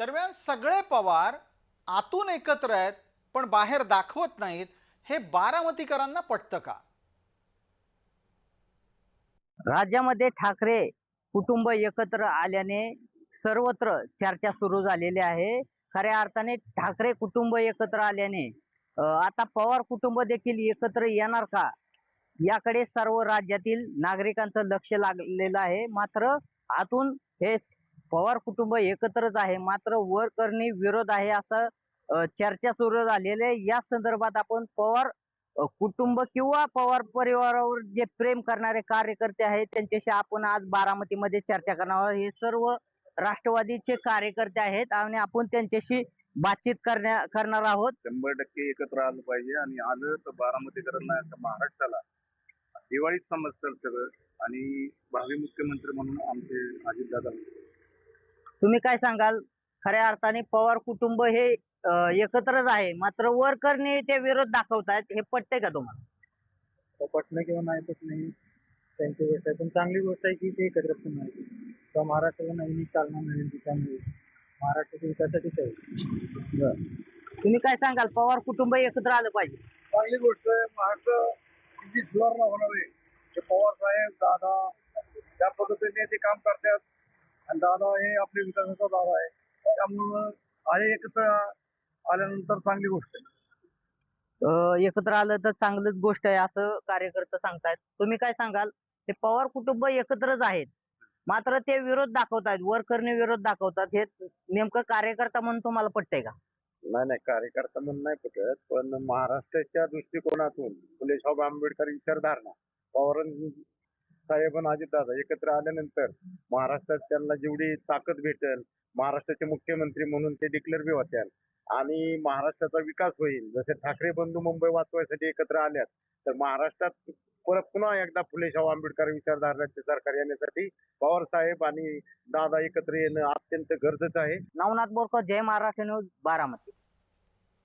दरम्यान सगळे पवार आतून एकत्र आहेत पण बाहेर दाखवत नाहीत. हे बारामतीकरांना पटतं का? राज्यामध्ये ठाकरे कुटुंब एकत्र आल्याने सर्वत्र चर्चा सुरू झालेली आहे. खऱ्या अर्थाने ठाकरे कुटुंब एकत्र आल्याने आता पवार कुटुंब देखील एकत्र येणार का? याकडे सर्व राज्यातील नागरिकांचं लक्ष लागलेलं आहे. मात्र आतून हे पवार कुटुंब एकत्रच आहे. मात्र वर करणे विरोध आहे असं चर्चा सुरू झालेली आहे. या संदर्भात आपण पवार कुटुंब किंवा पवार परिवारावर जे प्रेम करणारे कार्यकर्ते आहेत त्यांच्याशी आपण आज बारामतीमध्ये चर्चा करणार आहोत. हे सर्व राष्ट्रवादीचे कार्यकर्ते आहेत आणि आपण त्यांच्याशी बातचीत करण्या करणार आहोत. शंभर टक्के एकत्र आलं पाहिजे आणि आलं तर बारामतीकरांना महाराष्ट्राला दिवाळीत समजतं सगळं. आणि भावी मुख्यमंत्री म्हणून आमचे अजितदादा तुम्ही काय सांगाल? खऱ्या अर्थाने पवार कुटुंब हे एकत्रच आहे. मात्र वर करणे ते विरोध दाखवतायत हे पटतंय का तुम्हाला? पटणं किंवा नाही पटणं ही त्यांची गोष्ट आहे. पण चांगली गोष्ट आहे की ते एकत्र आहे किंवा महाराष्ट्राला नवीन चालना मिळेल त्याच्यामुळे महाराष्ट्राच्या विकासासाठीच आहे. तुम्ही काय सांगाल? पवार कुटुंब एकत्र आलं पाहिजे. चांगली गोष्ट आहे. महाराष्ट्र सुधारणा होणार आहे. पवार साहेब दादा त्या पद्धतीने ते काम करतात आणि दादा हे आपले विकासाचा दादा आहे. त्यामुळं आले एकत्र आल्यानंतर चांगली गोष्ट आहे. अ, एकत्र आलं तर चांगलीच गोष्ट आहे असं कार्यकर्ते सांगतायत. तुम्ही काय सांगाल? ते पवार कुटुंब एकत्रच आहेत. मात्र ते विरोध दाखवतायत वर करणे विरोध दाखवतात. हे नेमकं कार्यकर्ता म्हणून तुम्हाला पटतंय का? नाही नाही कार्यकर्ता म्हणून नाही पटत पण महाराष्ट्राच्या दृष्टिकोनातून फुले साहेब आंबेडकर विचारधारणा पवार साहेब आणि अजितदादा एकत्र आल्यानंतर महाराष्ट्रात त्यांना जेवढी ताकद भेटेल महाराष्ट्राचे मुख्यमंत्री म्हणून ते डिक्लेअर बी होत्याल आणि महाराष्ट्राचा विकास होईल. जसे ठाकरे बंधू मुंबई वाचवायसाठी एकत्र आल्यात तर महाराष्ट्रात परत पुन्हा एकदा फुले आंबेडकर विचारधारणाचे सरकार येण्यासाठी पवार साहेब आणि दादा एकत्र येणं अत्यंत गरजेचं आहे. नवनाथ बोरकर जय महाराष्ट्र न्यूज बारामती.